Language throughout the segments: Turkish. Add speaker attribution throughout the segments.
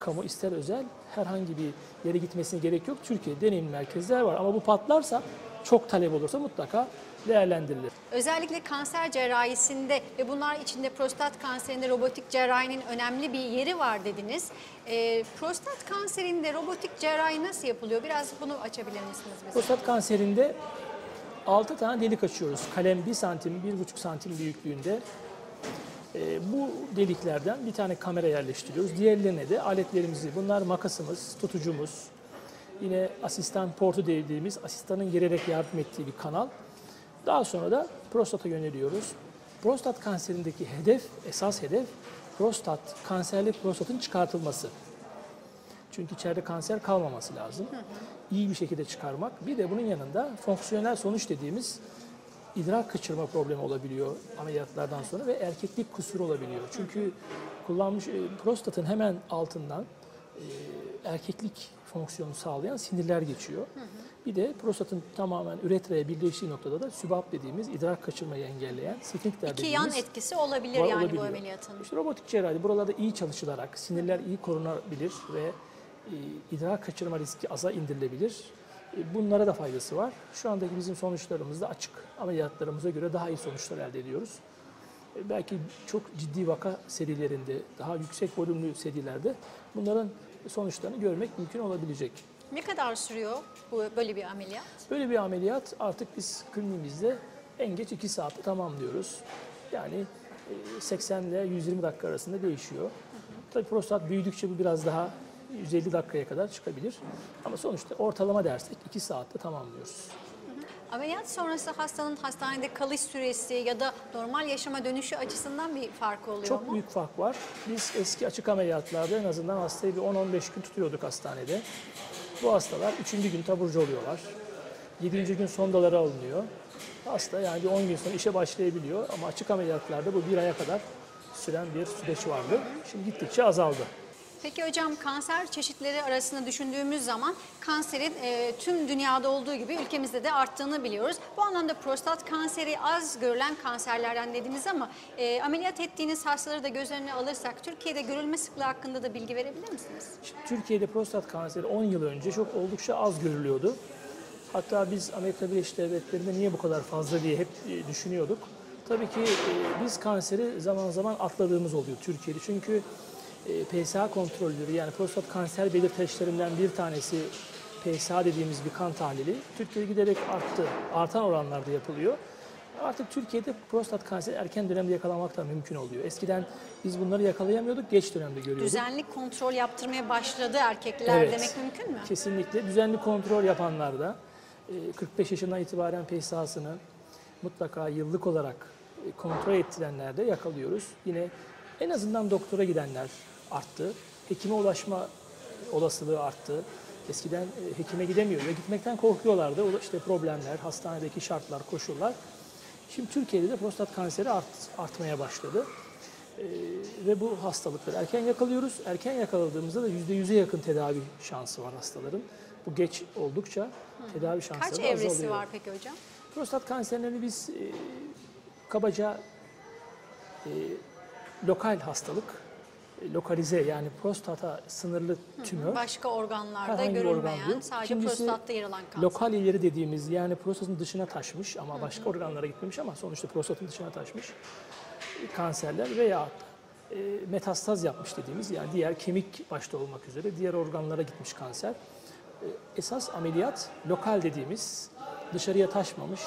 Speaker 1: kamu ister özel herhangi bir yere gitmesine gerek yok. Türkiye'de deneyim merkezler var ama bu patlarsa çok talep olursa mutlaka değerlendirilir.
Speaker 2: Özellikle kanser cerrahisinde ve bunlar içinde prostat kanserinde robotik cerrahinin önemli bir yeri var dediniz. Ee, prostat kanserinde robotik cerrahi nasıl yapılıyor? Biraz bunu açabilir misiniz bize?
Speaker 1: Prostat kanserinde 6 tane delik açıyoruz. Kalem 1 santim, 1,5 santim büyüklüğünde. Ee, bu deliklerden bir tane kamera yerleştiriyoruz. Diğerlerine de aletlerimizi, bunlar makasımız, tutucumuz, yine asistan portu dediğimiz asistanın girerek yardım ettiği bir kanal. Daha sonra da prostata yöneliyoruz. Prostat kanserindeki hedef, esas hedef prostat, kanserli prostatın çıkartılması. Çünkü içeride kanser kalmaması lazım. İyi bir şekilde çıkarmak. Bir de bunun yanında fonksiyonel sonuç dediğimiz idrar kaçırma problemi olabiliyor ameliyatlardan sonra ve erkeklik kusuru olabiliyor. Çünkü kullanmış e, prostatın hemen altından e, erkeklik fonksiyonu sağlayan sinirler geçiyor. Bir de prostatın tamamen üretraya birleştiği noktada da sübap dediğimiz idrar kaçırmayı engelleyen sfinkter
Speaker 2: İki
Speaker 1: dediğimiz
Speaker 2: yan etkisi olabilir yani bu
Speaker 1: olabiliyor.
Speaker 2: ameliyatın.
Speaker 1: İşte robotik cerrahi buralarda iyi çalışılarak sinirler iyi korunabilir ve e, idrar kaçırma riski aza indirilebilir. E, bunlara da faydası var. Şu andaki bizim sonuçlarımız da açık. Ameliyatlarımıza göre daha iyi sonuçlar elde ediyoruz. E, belki çok ciddi vaka serilerinde, daha yüksek volümlü serilerde bunların sonuçlarını görmek mümkün olabilecek.
Speaker 2: Ne kadar sürüyor bu böyle bir ameliyat?
Speaker 1: Böyle bir ameliyat artık biz kliniğimizde en geç 2 saatte tamamlıyoruz. Yani e, 80 ile 120 dakika arasında değişiyor. Tabii prostat büyüdükçe bu biraz daha 150 dakikaya kadar çıkabilir. Ama sonuçta ortalama dersek 2 saatte tamamlıyoruz.
Speaker 2: Ameliyat sonrası hastanın hastanede kalış süresi ya da normal yaşama dönüşü açısından bir farkı oluyor
Speaker 1: Çok
Speaker 2: mu?
Speaker 1: büyük fark var. Biz eski açık ameliyatlarda en azından hastayı bir 10-15 gün tutuyorduk hastanede. Bu hastalar 3. gün taburcu oluyorlar. 7. gün sondaları alınıyor. Hasta yani bir 10 gün sonra işe başlayabiliyor ama açık ameliyatlarda bu bir aya kadar süren bir süreç vardı. Şimdi gittikçe azaldı.
Speaker 2: Peki hocam kanser çeşitleri arasında düşündüğümüz zaman kanserin e, tüm dünyada olduğu gibi ülkemizde de arttığını biliyoruz. Bu anlamda prostat kanseri az görülen kanserlerden dediniz ama e, ameliyat ettiğiniz hastaları da göz önüne alırsak Türkiye'de görülme sıklığı hakkında da bilgi verebilir misiniz?
Speaker 1: Şimdi Türkiye'de prostat kanseri 10 yıl önce çok oldukça az görülüyordu. Hatta biz Amerika Birleşik Devletleri'nde niye bu kadar fazla diye hep e, düşünüyorduk. Tabii ki e, biz kanseri zaman zaman atladığımız oluyor Türkiye'de. Çünkü PSA kontrolleri yani prostat kanser belirteçlerinden bir tanesi PSA dediğimiz bir kan tahlili Türkiye'de giderek arttı. Artan oranlarda yapılıyor. Artık Türkiye'de prostat kanseri erken dönemde yakalamak da mümkün oluyor. Eskiden biz bunları yakalayamıyorduk, geç dönemde görüyorduk.
Speaker 2: Düzenli kontrol yaptırmaya başladı erkekler
Speaker 1: Evet.
Speaker 2: demek mümkün mü?
Speaker 1: Kesinlikle. Düzenli kontrol yapanlarda e, 45 yaşından itibaren PSA'sını mutlaka yıllık olarak e, kontrol ettirenlerde yakalıyoruz. Yine en azından doktora gidenler arttı. Hekime ulaşma olasılığı arttı. Eskiden e, hekime gidemiyor ve gitmekten korkuyorlardı. İşte problemler, hastanedeki şartlar, koşullar. Şimdi Türkiye'de de prostat kanseri art, artmaya başladı. Ee, ve bu hastalıkları erken yakalıyoruz. Erken yakaladığımızda da %100'e yakın tedavi şansı var hastaların. Bu geç oldukça tedavi şansları
Speaker 2: Kaç
Speaker 1: azalıyor.
Speaker 2: evresi var peki hocam?
Speaker 1: Prostat kanserlerini biz e, kabaca e, lokal hastalık, lokalize yani prostata sınırlı tümör.
Speaker 2: Başka organlarda
Speaker 1: Herhangi bir organ
Speaker 2: görülmeyen,
Speaker 1: yok.
Speaker 2: sadece
Speaker 1: İkincisi,
Speaker 2: prostatta yer alan kanser.
Speaker 1: Lokal ileri dediğimiz yani prostatın dışına taşmış ama başka organlara gitmemiş ama sonuçta prostatın dışına taşmış e, kanserler veya e, metastaz yapmış dediğimiz yani diğer kemik başta olmak üzere diğer organlara gitmiş kanser. E, esas ameliyat lokal dediğimiz dışarıya taşmamış.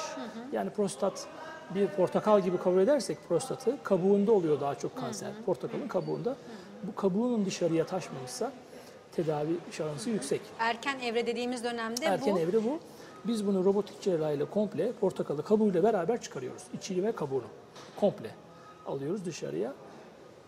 Speaker 1: Yani prostat bir portakal gibi kabul edersek prostatı kabuğunda oluyor daha çok kanser. Portakalın kabuğunda. Bu kabuğunun dışarıya taşmamışsa tedavi şansı yüksek.
Speaker 2: Erken evre dediğimiz dönemde
Speaker 1: Erken
Speaker 2: bu
Speaker 1: evre bu. Biz bunu robotik cerrahiyle komple portakalı kabuğuyla beraber çıkarıyoruz. İçini ve kabuğunu komple alıyoruz dışarıya.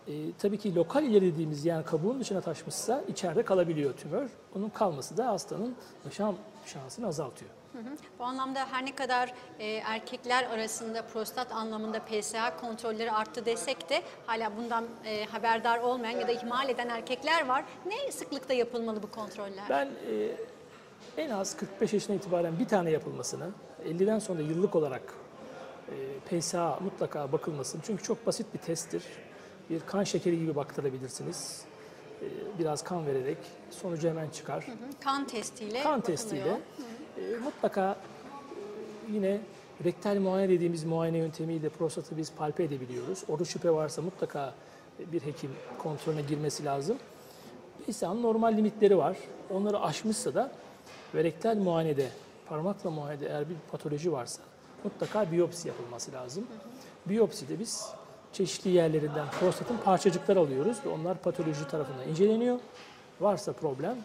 Speaker 1: Ee, tabii ki lokal ileri dediğimiz yani kabuğun dışına taşmışsa içeride kalabiliyor tümör. Onun kalması da hastanın yaşam şansını azaltıyor.
Speaker 2: Hı hı. Bu anlamda her ne kadar e, erkekler arasında prostat anlamında PSA kontrolleri arttı desek de hala bundan e, haberdar olmayan ya da ihmal eden erkekler var. Ne sıklıkta yapılmalı bu kontroller?
Speaker 1: Ben e, en az 45 yaşına itibaren bir tane yapılmasını, 50'den sonra yıllık olarak e, PSA mutlaka bakılmasını. Çünkü çok basit bir testtir. Bir kan şekeri gibi baktırabilirsiniz. e, biraz kan vererek sonucu hemen çıkar.
Speaker 2: Kan testiyle
Speaker 1: Kan
Speaker 2: bakılıyor.
Speaker 1: testiyle e, mutlaka e, yine rektal muayene dediğimiz muayene yöntemiyle prostatı biz palpe edebiliyoruz. Orada şüphe varsa mutlaka bir hekim kontrolüne girmesi lazım. İnsanın normal limitleri var. Onları aşmışsa da ve rektal muayenede, parmakla muayenede eğer bir patoloji varsa mutlaka biyopsi yapılması lazım. Biyopside biz çeşitli yerlerinden prostatın parçacıklar alıyoruz ve onlar patoloji tarafından inceleniyor. Varsa problem,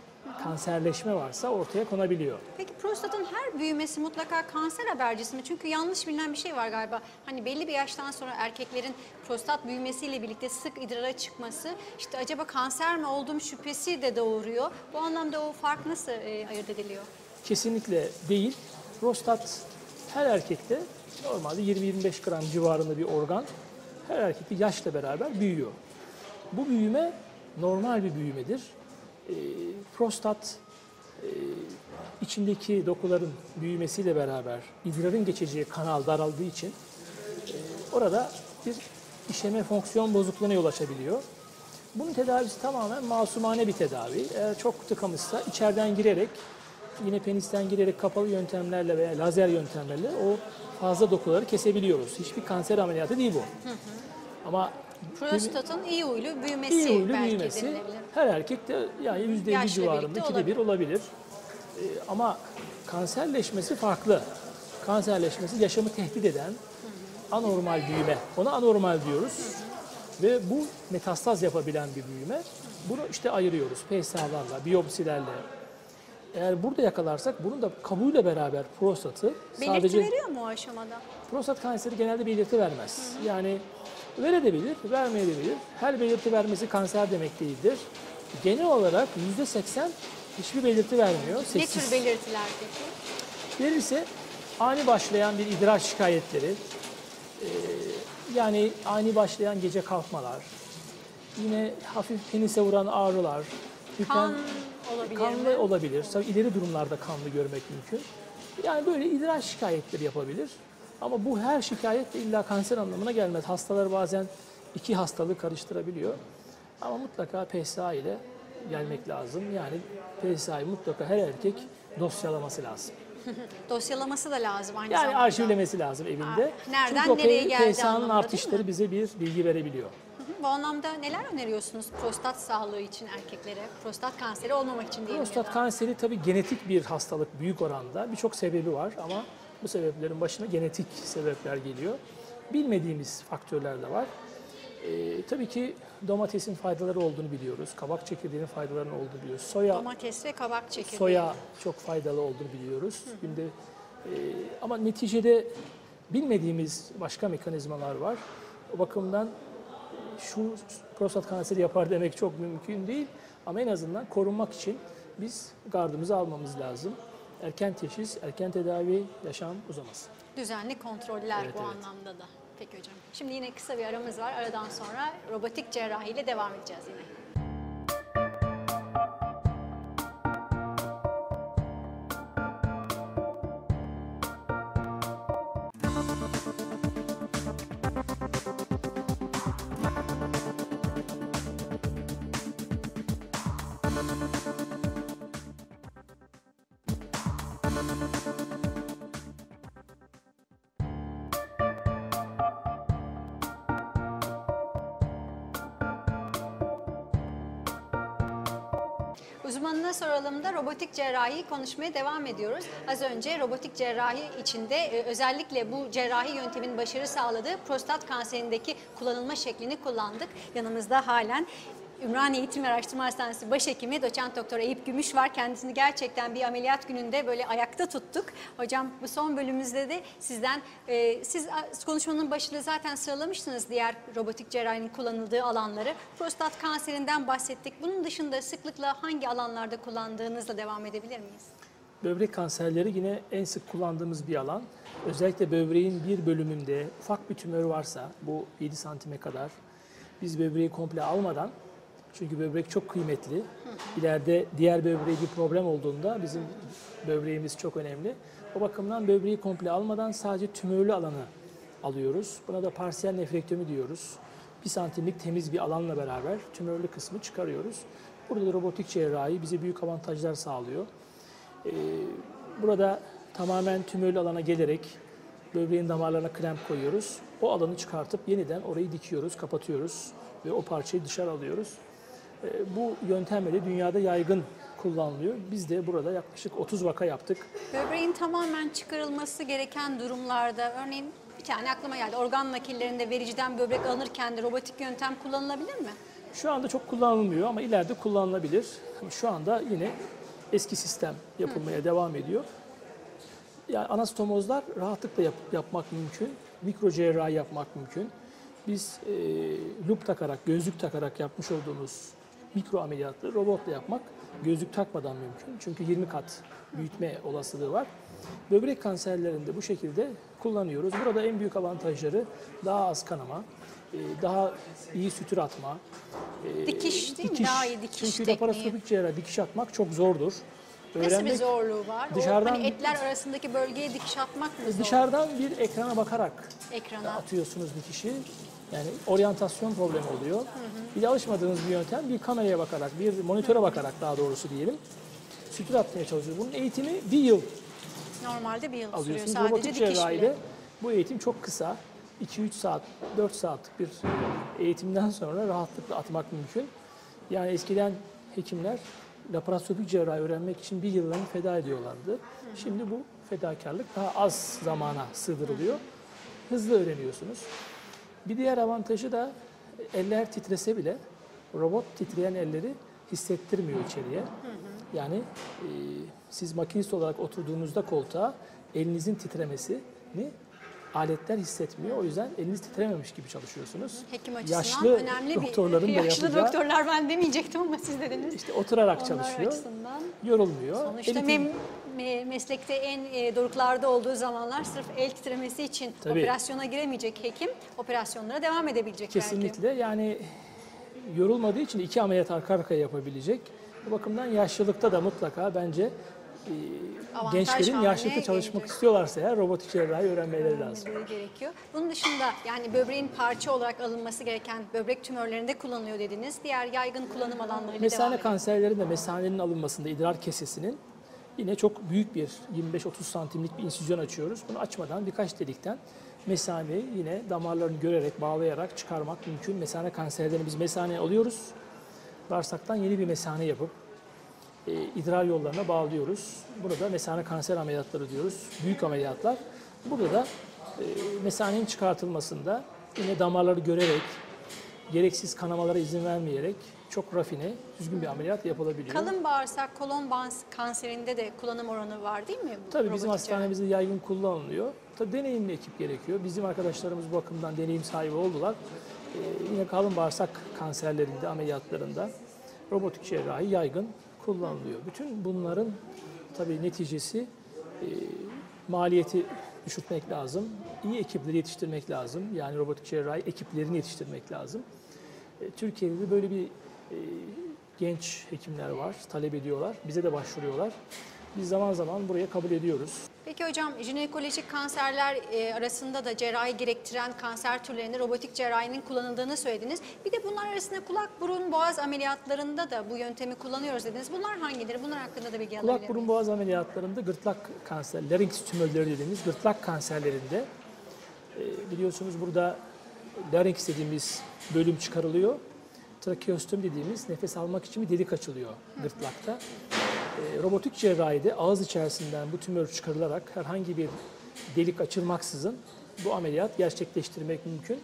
Speaker 1: kanserleşme varsa ortaya konabiliyor.
Speaker 2: Peki prostatın her büyümesi mutlaka kanser habercisi mi? Çünkü yanlış bilinen bir şey var galiba. Hani belli bir yaştan sonra erkeklerin prostat büyümesiyle birlikte sık idrara çıkması işte acaba kanser mi olduğum şüphesi de doğuruyor. Bu anlamda o fark nasıl e, ayırt ediliyor?
Speaker 1: Kesinlikle değil. Prostat her erkekte normalde 20-25 gram civarında bir organ. Her erkekte yaşla beraber büyüyor. Bu büyüme normal bir büyümedir. Ee, prostat e, içindeki dokuların büyümesiyle beraber idrarın geçeceği kanal daraldığı için e, orada bir işeme fonksiyon bozukluğuna yol açabiliyor. Bunun tedavisi tamamen masumane bir tedavi. Eğer çok tıkamışsa içeriden girerek yine penisten girerek kapalı yöntemlerle veya lazer yöntemlerle o fazla dokuları kesebiliyoruz. Hiçbir kanser ameliyatı değil bu. Ama
Speaker 2: Prostatın iyi huylu büyümesi
Speaker 1: iyi huylu
Speaker 2: belki
Speaker 1: büyümesi
Speaker 2: denilebilir.
Speaker 1: her erkekte yani %50
Speaker 2: Yaşla
Speaker 1: civarında
Speaker 2: birlikte
Speaker 1: ikide bir olabilir. Ee, ama kanserleşmesi farklı. Kanserleşmesi yaşamı tehdit eden anormal büyüme. Ona anormal diyoruz. Ve bu metastaz yapabilen bir büyüme. Bunu işte ayırıyoruz PSA'larla, biyopsilerle. Eğer burada yakalarsak bunun da kabuğuyla beraber prostatı
Speaker 2: Belirti
Speaker 1: sadece
Speaker 2: veriyor mu o aşamada?
Speaker 1: prostat kanseri genelde belirti vermez. Yani verebilir, vermeyebilir. Her belirti vermesi kanser demek değildir. Genel olarak %80 hiçbir belirti vermiyor.
Speaker 2: Ne
Speaker 1: Seksiz.
Speaker 2: tür belirtiler peki?
Speaker 1: Verirse ani başlayan bir idrar şikayetleri, e, yani ani başlayan gece kalkmalar, yine hafif penise vuran ağrılar,
Speaker 2: Kan olabilir
Speaker 1: kanlı
Speaker 2: mi?
Speaker 1: olabilir. Tabii ileri durumlarda kanlı görmek mümkün. Yani böyle idrar şikayetleri yapabilir. Ama bu her şikayet de illa kanser anlamına gelmez. Hastalar bazen iki hastalığı karıştırabiliyor. Ama mutlaka PSA ile gelmek lazım. Yani PSA'yı mutlaka her erkek dosyalaması lazım.
Speaker 2: Dosyalaması da lazım aynı
Speaker 1: Yani
Speaker 2: zamanda.
Speaker 1: arşivlemesi lazım evinde.
Speaker 2: Ha, nereden
Speaker 1: Çünkü
Speaker 2: nereye geldi
Speaker 1: PSA'nın artışları bize bir bilgi verebiliyor.
Speaker 2: Bu anlamda neler öneriyorsunuz prostat sağlığı için erkeklere? Prostat kanseri olmamak için diyelim
Speaker 1: Prostat kanseri tabii genetik bir hastalık büyük oranda. Birçok sebebi var ama bu sebeplerin başına genetik sebepler geliyor. Bilmediğimiz faktörler de var. Ee, tabii ki domatesin faydaları olduğunu biliyoruz. Kabak çekirdeğinin faydalarının olduğunu biliyoruz. Soya
Speaker 2: Domates ve kabak çekirdeği.
Speaker 1: soya çok faydalı olduğunu biliyoruz. Günde e, ama neticede bilmediğimiz başka mekanizmalar var. O bakımdan e, şu prostat kanseri yapar demek çok mümkün değil. Ama en azından korunmak için biz gardımızı almamız lazım. Erken teşhis, erken tedavi, yaşam uzamasın.
Speaker 2: Düzenli kontroller
Speaker 1: Evet,
Speaker 2: bu
Speaker 1: evet.
Speaker 2: anlamda da. Peki hocam. Şimdi yine kısa bir aramız var. Aradan sonra robotik cerrahi ile devam edeceğiz yine. Uzmanına soralım da robotik cerrahi konuşmaya devam ediyoruz. Az önce robotik cerrahi içinde e, özellikle bu cerrahi yöntemin başarı sağladığı prostat kanserindeki kullanılma şeklini kullandık. Yanımızda halen Ümraniye Eğitim Araştırma Hastanesi Başhekimi Doçent Doktor Eyüp Gümüş var. Kendisini gerçekten bir ameliyat gününde böyle ayakta tuttuk. Hocam bu son bölümümüzde de sizden e, siz konuşmanın başında zaten sıralamıştınız diğer robotik cerrahinin kullanıldığı alanları. Prostat kanserinden bahsettik. Bunun dışında sıklıkla hangi alanlarda kullandığınızla devam edebilir miyiz?
Speaker 1: Böbrek kanserleri yine en sık kullandığımız bir alan. Özellikle böbreğin bir bölümünde ufak bir tümör varsa bu 7 santime kadar biz böbreği komple almadan çünkü böbrek çok kıymetli. İleride diğer böbreğe bir problem olduğunda bizim böbreğimiz çok önemli. O bakımdan böbreği komple almadan sadece tümörlü alanı alıyoruz. Buna da parsiyel nefrektomi diyoruz. bir santimlik temiz bir alanla beraber tümörlü kısmı çıkarıyoruz. Burada da robotik cerrahi bize büyük avantajlar sağlıyor. Ee, burada tamamen tümörlü alana gelerek böbreğin damarlarına klemp koyuyoruz. O alanı çıkartıp yeniden orayı dikiyoruz, kapatıyoruz ve o parçayı dışarı alıyoruz. Ee, Bu yöntemle de dünyada yaygın kullanılıyor. Biz de burada yaklaşık 30 vaka yaptık.
Speaker 2: Böbreğin tamamen çıkarılması gereken durumlarda örneğin bir tane aklıma geldi. Organ nakillerinde vericiden böbrek alınırken de robotik yöntem kullanılabilir mi?
Speaker 1: Şu anda çok kullanılmıyor ama ileride kullanılabilir. Şu anda yine eski sistem yapılmaya devam ediyor. Yani anastomozlar rahatlıkla yap- yapmak mümkün. Mikro cerrahi yapmak mümkün. Biz e, lup takarak, gözlük takarak yapmış olduğumuz mikro ameliyatları robotla yapmak gözlük takmadan mümkün. Çünkü 20 kat büyütme olasılığı var. Böbrek kanserlerinde bu şekilde kullanıyoruz. Burada en büyük avantajları daha az kanama, e, daha iyi sütür atma, e,
Speaker 2: Dikiş değil mi? Daha iyi dikiş
Speaker 1: Çünkü
Speaker 2: tekniği.
Speaker 1: laparoskopik cerrahi dikiş atmak çok zordur.
Speaker 2: Nasıl bir zorluğu var?
Speaker 1: dışarıdan-
Speaker 2: o, hani etler arasındaki bölgeye dikiş atmak mı zor?
Speaker 1: Dışarıdan bir ekrana bakarak
Speaker 2: Ekrana.
Speaker 1: atıyorsunuz dikişi. Yani oryantasyon problemi oluyor. Bir de alışmadığınız bir yöntem bir kameraya bakarak, bir monitöre bakarak daha doğrusu diyelim. Sütür atmaya çalışıyoruz. Bunun eğitimi bir yıl
Speaker 2: Normalde bir yıl sürüyor.
Speaker 1: alıyorsunuz.
Speaker 2: Sadece
Speaker 1: Robotik
Speaker 2: dikiş
Speaker 1: cerrahide
Speaker 2: bile.
Speaker 1: bu eğitim çok kısa. 2-3 saat, 4 saatlik bir eğitimden sonra rahatlıkla atmak mümkün. Yani eskiden hekimler laparoskopik cerrahi öğrenmek için bir yıllarını feda ediyorlardı. Şimdi bu fedakarlık daha az zamana sığdırılıyor. Hızlı öğreniyorsunuz. Bir diğer avantajı da eller titrese bile robot titreyen elleri hissettirmiyor içeriye. Yani e, siz makinist olarak oturduğunuzda koltuğa elinizin titremesini aletler hissetmiyor. O yüzden eliniz titrememiş gibi çalışıyorsunuz.
Speaker 2: Hekim açısından
Speaker 1: Yaşlı
Speaker 2: önemli bir...
Speaker 1: doktorların da
Speaker 2: Yaşlı
Speaker 1: yapacağı
Speaker 2: doktorlar ben demeyecektim ama siz dediniz.
Speaker 1: işte oturarak
Speaker 2: Onlar
Speaker 1: çalışıyor,
Speaker 2: açısından.
Speaker 1: yorulmuyor.
Speaker 2: Sonuçta
Speaker 1: Eli
Speaker 2: mem- me- meslekte en e, doruklarda olduğu zamanlar sırf el titremesi için
Speaker 1: Tabii.
Speaker 2: operasyona giremeyecek hekim operasyonlara devam edebilecek belki.
Speaker 1: Kesinlikle yani yorulmadığı için iki ameliyat arka arkaya yapabilecek. Bu bakımdan yaşlılıkta da mutlaka bence
Speaker 2: Avantaj
Speaker 1: gençlerin yaşlılıkta çalışmak
Speaker 2: gelecek.
Speaker 1: istiyorlarsa eğer robotik cerrahi öğrenmeleri lazım.
Speaker 2: Gerekiyor. Bunun dışında yani böbreğin parça olarak alınması gereken böbrek tümörlerinde kullanılıyor dediniz. Diğer yaygın kullanım alanlarıyla
Speaker 1: Mesane kanserlerinde mesanenin alınmasında idrar kesesinin yine çok büyük bir 25-30 santimlik bir insüzyon açıyoruz. Bunu açmadan birkaç delikten mesaneyi yine damarlarını görerek, bağlayarak çıkarmak mümkün. Mesane kanserlerini biz mesane alıyoruz. Bağırsaktan yeni bir mesane yapıp e, idrar yollarına bağlıyoruz. Burada da mesane kanser ameliyatları diyoruz. Büyük ameliyatlar. Burada da e, mesanenin çıkartılmasında yine damarları görerek, gereksiz kanamalara izin vermeyerek çok rafine, düzgün bir ameliyat yapılabiliyor.
Speaker 2: Kalın bağırsak, kolon kanserinde de kullanım oranı var değil mi? bu
Speaker 1: Tabii bizim hastanemizde yaygın kullanılıyor. Tabii deneyimli ekip gerekiyor. Bizim arkadaşlarımız bu bakımdan deneyim sahibi oldular. Ee, yine kalın bağırsak kanserlerinde, ameliyatlarında robotik cerrahi yaygın kullanılıyor. Bütün bunların tabii neticesi e, maliyeti düşürtmek lazım. İyi ekipleri yetiştirmek lazım. Yani robotik cerrahi ekiplerini yetiştirmek lazım. E, Türkiye'de de böyle bir e, genç hekimler var, talep ediyorlar. Bize de başvuruyorlar. Biz zaman zaman buraya kabul ediyoruz.
Speaker 2: Peki hocam jinekolojik kanserler e, arasında da cerrahi gerektiren kanser türlerinde robotik cerrahinin kullanıldığını söylediniz. Bir de bunlar arasında kulak, burun, boğaz ameliyatlarında da bu yöntemi kullanıyoruz dediniz. Bunlar hangileri? Bunlar hakkında da bilgi alabilir
Speaker 1: Kulak burun boğaz ameliyatlarında gırtlak kanser, larynx tümörleri dediğimiz gırtlak kanserlerinde e, biliyorsunuz burada larynx dediğimiz bölüm çıkarılıyor. Trakeostom dediğimiz nefes almak için bir delik açılıyor gırtlakta. E, robotik cerrahide ağız içerisinden bu tümör çıkarılarak herhangi bir delik açılmaksızın bu ameliyat gerçekleştirmek mümkün.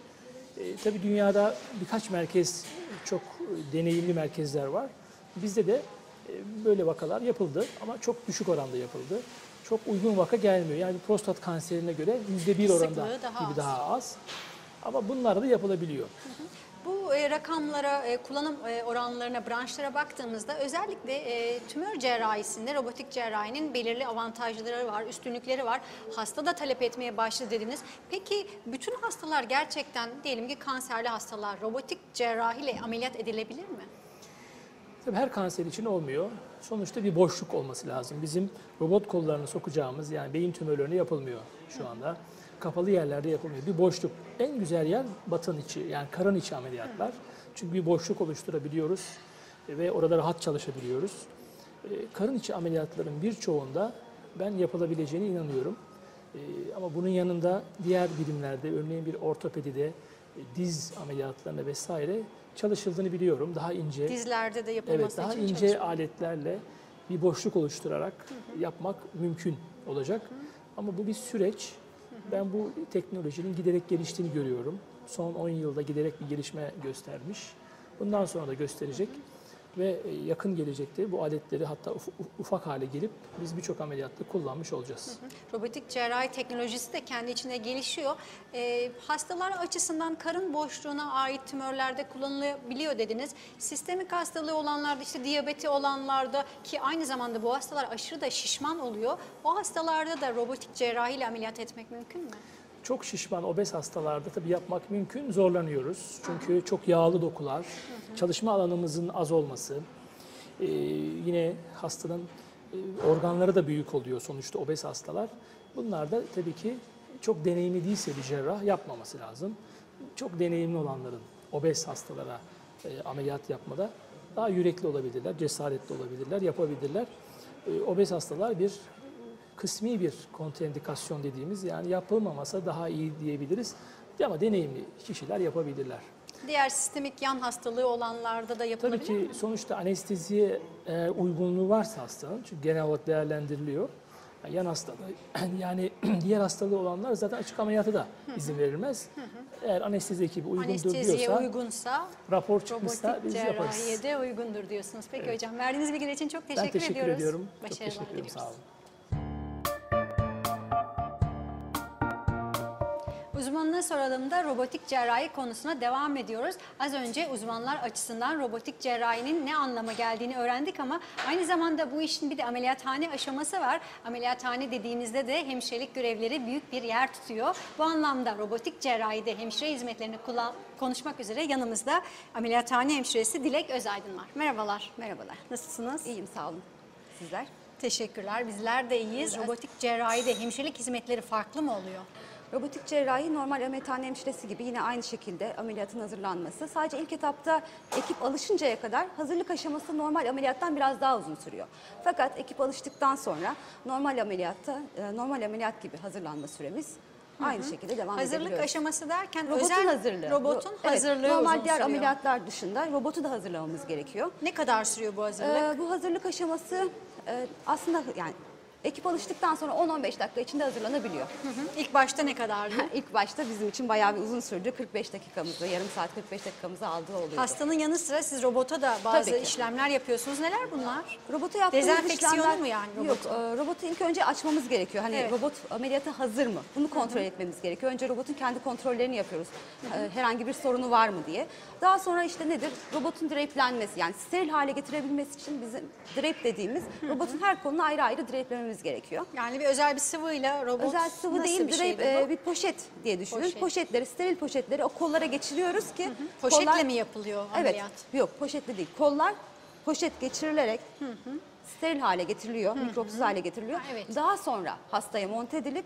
Speaker 1: E, tabii dünyada birkaç merkez, çok e, deneyimli merkezler var. Bizde de e, böyle vakalar yapıldı ama çok düşük oranda yapıldı. Çok uygun vaka gelmiyor. Yani prostat kanserine göre %1 oranda
Speaker 2: Sıklığı daha
Speaker 1: gibi
Speaker 2: az.
Speaker 1: daha az. Ama bunlar da yapılabiliyor.
Speaker 2: Bu e, rakamlara, e, kullanım e, oranlarına, branşlara baktığımızda özellikle e, tümör cerrahisinde robotik cerrahinin belirli avantajları var, üstünlükleri var. Hasta da talep etmeye başladı dediniz. Peki bütün hastalar gerçekten diyelim ki kanserli hastalar robotik cerrahiyle ameliyat edilebilir mi?
Speaker 1: Tabii her kanser için olmuyor. Sonuçta bir boşluk olması lazım. Bizim robot kollarını sokacağımız yani beyin tümörlerine yapılmıyor şu anda. Kapalı yerlerde yapılmıyor. Bir boşluk. En güzel yer batın içi yani karın içi ameliyatlar. Çünkü bir boşluk oluşturabiliyoruz ve orada rahat çalışabiliyoruz. E, Karın içi ameliyatların birçoğunda ben yapılabileceğine inanıyorum. E, Ama bunun yanında diğer bilimlerde, örneğin bir ortopedide, e, diz ameliyatlarında vesaire çalışıldığını biliyorum. Daha ince,
Speaker 2: Dizlerde de yapılması
Speaker 1: evet daha
Speaker 2: için
Speaker 1: ince
Speaker 2: çalışma.
Speaker 1: aletlerle bir boşluk oluşturarak yapmak mümkün olacak. Ama bu bir süreç. Ben bu teknolojinin giderek geliştiğini görüyorum. Son 10 yılda giderek bir gelişme göstermiş. Bundan sonra da gösterecek. Ve e, yakın gelecekte bu aletleri hatta uf- uf- ufak hale gelip biz birçok ameliyatta kullanmış olacağız.
Speaker 2: Robotik cerrahi teknolojisi de kendi içinde gelişiyor. Ee, hastalar açısından karın boşluğuna ait tümörlerde kullanılabiliyor dediniz. Sistemik hastalığı olanlarda işte diyabeti olanlarda ki aynı zamanda bu hastalar aşırı da şişman oluyor. O hastalarda da robotik cerrahi ile ameliyat etmek mümkün mü?
Speaker 1: Çok şişman, obez hastalarda tabii yapmak mümkün, zorlanıyoruz. Çünkü çok yağlı dokular, çalışma alanımızın az olması, e, yine hastanın e, organları da büyük oluyor sonuçta obez hastalar. Bunlar da tabii ki çok deneyimli değilse bir cerrah yapmaması lazım. Çok deneyimli olanların obez hastalara e, ameliyat yapmada daha yürekli olabilirler, cesaretli olabilirler, yapabilirler. E, obez hastalar bir kısmi bir kontraindikasyon dediğimiz yani yapılmamasa daha iyi diyebiliriz. Ama deneyimli kişiler yapabilirler.
Speaker 2: Diğer sistemik yan hastalığı olanlarda da
Speaker 1: Tabii
Speaker 2: yapılabilir
Speaker 1: ki
Speaker 2: mi?
Speaker 1: sonuçta anesteziye eğer uygunluğu varsa hastanın çünkü genel olarak değerlendiriliyor. Yani yan hastalığı yani diğer hastalığı olanlar zaten açık ameliyata da izin verilmez. Eğer anestezi ekibi uygundur
Speaker 2: Anesteziye
Speaker 1: diyorsa
Speaker 2: uygunsa
Speaker 1: rapor çıkmışsa
Speaker 2: robotik
Speaker 1: biz yaparız.
Speaker 2: cerrahiye de uygundur diyorsunuz. Peki hocam verdiğiniz bilgiler için çok teşekkür,
Speaker 1: Ben teşekkür
Speaker 2: ediyoruz.
Speaker 1: ediyorum. Çok
Speaker 2: Başarılar
Speaker 1: teşekkür ederim.
Speaker 2: diliyoruz.
Speaker 1: Sağ olun.
Speaker 2: Uzmanına soralım da robotik cerrahi konusuna devam ediyoruz. Az önce uzmanlar açısından robotik cerrahinin ne anlama geldiğini öğrendik ama aynı zamanda bu işin bir de ameliyathane aşaması var. Ameliyathane dediğimizde de hemşirelik görevleri büyük bir yer tutuyor. Bu anlamda robotik cerrahide hemşire hizmetlerini kullan konuşmak üzere yanımızda ameliyathane hemşiresi Dilek Özaydın var. Merhabalar.
Speaker 3: Merhabalar.
Speaker 2: Nasılsınız?
Speaker 3: İyiyim sağ olun. Sizler?
Speaker 2: Teşekkürler. Bizler de iyiyiz. Robotik cerrahide hemşirelik hizmetleri farklı mı oluyor?
Speaker 3: Robotik cerrahi normal ameliyathane hemşiresi gibi yine aynı şekilde ameliyatın hazırlanması. Sadece ilk etapta ekip alışıncaya kadar hazırlık aşaması normal ameliyattan biraz daha uzun sürüyor. Fakat ekip alıştıktan sonra normal ameliyatta e, normal ameliyat gibi hazırlanma süremiz aynı şekilde devam
Speaker 2: Hazırlık
Speaker 3: edebiliyoruz.
Speaker 2: aşaması derken
Speaker 3: Robotun
Speaker 2: özel
Speaker 3: hazırlığı.
Speaker 2: robotun
Speaker 3: Evet,
Speaker 2: hazırlığı
Speaker 3: Normal diğer
Speaker 2: sürüyor.
Speaker 3: ameliyatlar dışında robotu da hazırlamamız gerekiyor.
Speaker 2: Ne kadar sürüyor bu hazırlık?
Speaker 3: Ee, bu hazırlık aşaması e, aslında yani ekip alıştıktan sonra 10-15 dakika içinde hazırlanabiliyor.
Speaker 2: Hı hı. İlk başta ne kadardı?
Speaker 3: İlk başta bizim için bayağı bir uzun sürdü. 45 dakikamızı, yarım saat 45 dakikamızı aldığı oluyordu.
Speaker 2: Hastanın yanı sıra siz robota da bazı işlemler yapıyorsunuz. Neler bunlar?
Speaker 3: Robotu yaptığımız
Speaker 2: Dezenfeksiyonu
Speaker 3: işlemler...
Speaker 2: mu yani
Speaker 3: Yok,
Speaker 2: robotun?
Speaker 3: e, robotu ilk önce açmamız gerekiyor. Hani
Speaker 2: Evet.
Speaker 3: robot ameliyata hazır mı? Bunu kontrol etmemiz gerekiyor. Önce robotun kendi kontrollerini yapıyoruz. E, herhangi bir sorunu var mı diye. Daha sonra işte nedir? Robotun draplenmesi yani steril hale getirebilmesi için bizim drape dediğimiz robotun her kolunu ayrı ayrı drapelememiz gerekiyor.
Speaker 2: Yani bir özel bir sıvıyla robot
Speaker 3: Özel sıvı
Speaker 2: nasıl
Speaker 3: değil,
Speaker 2: bir
Speaker 3: drape,
Speaker 2: şeydi
Speaker 3: e, bir poşet diye düşünün.
Speaker 2: Poşet.
Speaker 3: Poşetleri, steril poşetleri o kollara geçiriyoruz ki
Speaker 2: Poşetle
Speaker 3: kollar-
Speaker 2: mi yapılıyor
Speaker 3: Evet,
Speaker 2: ameliyat?
Speaker 3: yok poşetli değil. Kollar poşet geçirilerek steril hale getiriliyor, mikropsuz hale getiriliyor.
Speaker 2: Ha, evet.
Speaker 3: Daha sonra hastaya monte edilip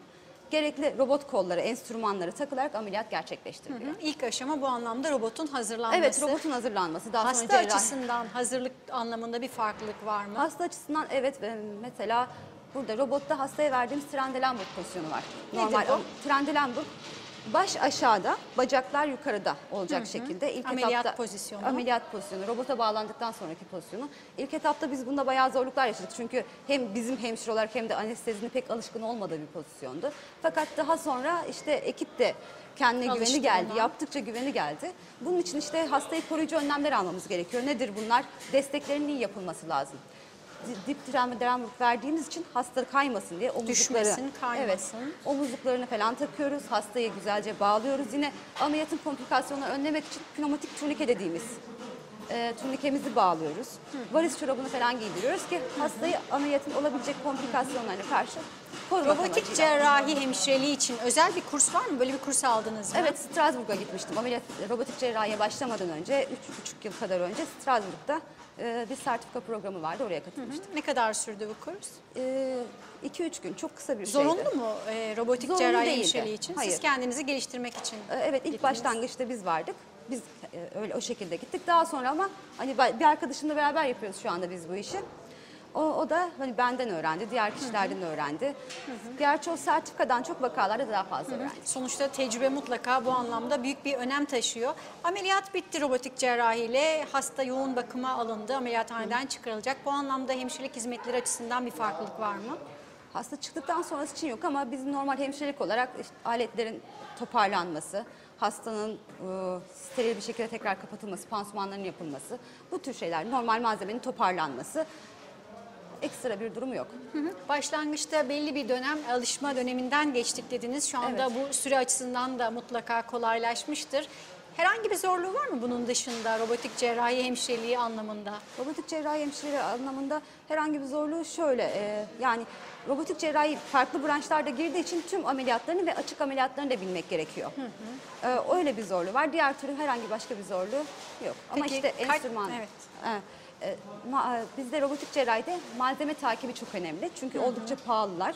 Speaker 3: gerekli robot kolları, enstrümanları takılarak ameliyat gerçekleştiriliyor.
Speaker 2: Hı, İlk aşama bu anlamda robotun hazırlanması.
Speaker 3: Evet, robotun hazırlanması. Daha
Speaker 2: Hasta
Speaker 3: sonra cerrahi.
Speaker 2: açısından hazırlık anlamında bir farklılık var mı?
Speaker 3: Hasta açısından evet mesela burada robotta hastaya verdiğimiz Trendelenburg pozisyonu var.
Speaker 2: Nedir bu?
Speaker 3: Trendelenburg baş aşağıda, bacaklar yukarıda olacak şekilde ilk
Speaker 2: Ameliyat
Speaker 3: etapta
Speaker 2: pozisyonu.
Speaker 3: ameliyat pozisyonu, robota bağlandıktan sonraki pozisyonu. İlk etapta biz bunda bayağı zorluklar yaşadık. Çünkü hem bizim hemşire olarak hem de anestezinin pek alışkın olmadığı bir pozisyondu. Fakat daha sonra işte ekip de kendine
Speaker 2: Alıştı
Speaker 3: güveni geldi.
Speaker 2: buna.
Speaker 3: Yaptıkça güveni geldi. Bunun için işte hastayı koruyucu önlemler almamız gerekiyor. Nedir bunlar? Desteklerin iyi yapılması lazım. Di- Dip Trendelenburg verdiğimiz için hasta kaymasın diye omuzlukları,
Speaker 2: Düşmesin, kaymasın.
Speaker 3: Evet, omuzluklarını falan takıyoruz. Hastayı güzelce bağlıyoruz. Yine ameliyatın komplikasyonları önlemek için pneumatik turnike dediğimiz e, turnikemizi bağlıyoruz. Varis çorabını falan giydiriyoruz ki hastayı ameliyatın olabilecek komplikasyonlarına karşı korumak
Speaker 2: Robotik cerrahi hemşireliği için özel bir kurs var mı? Böyle bir kurs aldınız mı?
Speaker 3: Evet Strasbourg'a gitmiştim. Ameliyat robotik cerrahiye başlamadan önce 3,5 yıl kadar önce Strasbourg'da e, bir sertifika programı vardı oraya katılmıştık.
Speaker 2: Ne kadar sürdü bu kurs?
Speaker 3: 2-3 gün çok kısa bir şeydi.
Speaker 2: Zorunlu mu e, robotik
Speaker 3: Zorunlu
Speaker 2: cerrahi
Speaker 3: değildi.
Speaker 2: hemşireliği için?
Speaker 3: Hayır.
Speaker 2: Siz kendinizi geliştirmek için
Speaker 3: Ee, Evet ilk
Speaker 2: gittiniz.
Speaker 3: başlangıçta biz vardık. Biz e, öyle o şekilde gittik. Daha sonra ama hani bir arkadaşımla beraber yapıyoruz şu anda biz bu işi. O, o da hani benden öğrendi, diğer kişilerden öğrendi. Gerçi o sertifikadan çok vakalarda daha fazla öğrendi.
Speaker 2: Sonuçta tecrübe mutlaka bu anlamda büyük bir önem taşıyor. Ameliyat bitti robotik cerrahiyle. Hasta yoğun bakıma alındı. Ameliyathaneden çıkarılacak. Bu anlamda hemşirelik hizmetleri açısından bir farklılık var mı?
Speaker 3: Hasta çıktıktan sonrası için yok ama bizim normal hemşirelik olarak işte aletlerin toparlanması, hastanın e, steril bir şekilde tekrar kapatılması, pansumanların yapılması, bu tür şeyler, normal malzemenin toparlanması ekstra bir durum yok.
Speaker 2: Başlangıçta belli bir dönem alışma döneminden geçtik dediniz. Şu anda bu süre açısından da mutlaka kolaylaşmıştır. Herhangi bir zorluğu var mı bunun dışında robotik cerrahi hemşireliği anlamında?
Speaker 3: Robotik cerrahi hemşire anlamında herhangi bir zorluğu şöyle e, yani robotik cerrahi farklı branşlarda girdiği için tüm ameliyatlarını ve açık ameliyatlarını da bilmek gerekiyor. E, öyle bir zorluğu var. Diğer türlü herhangi başka bir zorluğu yok. Ama
Speaker 2: Peki,
Speaker 3: işte
Speaker 2: kaç-
Speaker 3: enstrüman.
Speaker 2: evet.
Speaker 3: E, e, ma- e, bizde robotik cerrahide malzeme takibi çok önemli. Çünkü oldukça pahalılar.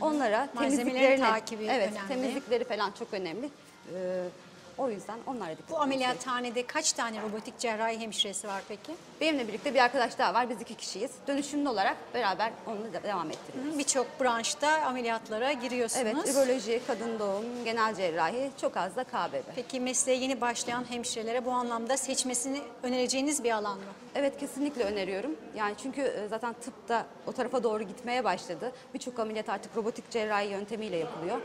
Speaker 3: Onlara
Speaker 2: Malzemelerin
Speaker 3: temizliklerini,
Speaker 2: takibi
Speaker 3: evet,
Speaker 2: önemli.
Speaker 3: temizlikleri falan çok önemli. E, o yüzden onlara dikkat
Speaker 2: Bu ameliyathanede kaç tane robotik cerrahi hemşiresi var peki?
Speaker 3: Benimle birlikte bir arkadaş daha var. Biz iki kişiyiz. Dönüşümlü olarak beraber onunla da devam ettiriyoruz.
Speaker 2: Birçok branşta ameliyatlara giriyorsunuz.
Speaker 3: Evet, üroloji, kadın doğum, genel cerrahi, çok az da KBB.
Speaker 2: Peki mesleğe yeni başlayan hemşirelere bu anlamda seçmesini önereceğiniz bir alan mı?
Speaker 3: Evet, kesinlikle öneriyorum. Yani çünkü e, zaten tıp da o tarafa doğru gitmeye başladı. Birçok ameliyat artık robotik cerrahi yöntemiyle yapılıyor.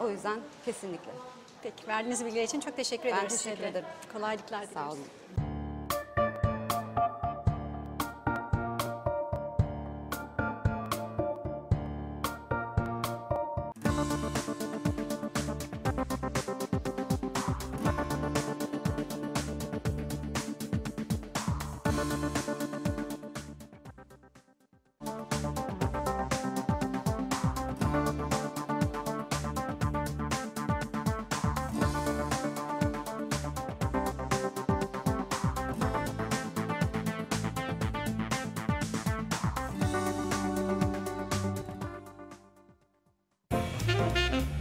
Speaker 3: O yüzden kesinlikle.
Speaker 2: Peki verdiğiniz bilgiler için çok teşekkür
Speaker 3: Ben
Speaker 2: ederiz.
Speaker 3: teşekkür
Speaker 2: size de.
Speaker 3: ederim.
Speaker 2: Kolaylıklar
Speaker 3: Sağ
Speaker 2: diliyoruz.
Speaker 3: olun. Thank you.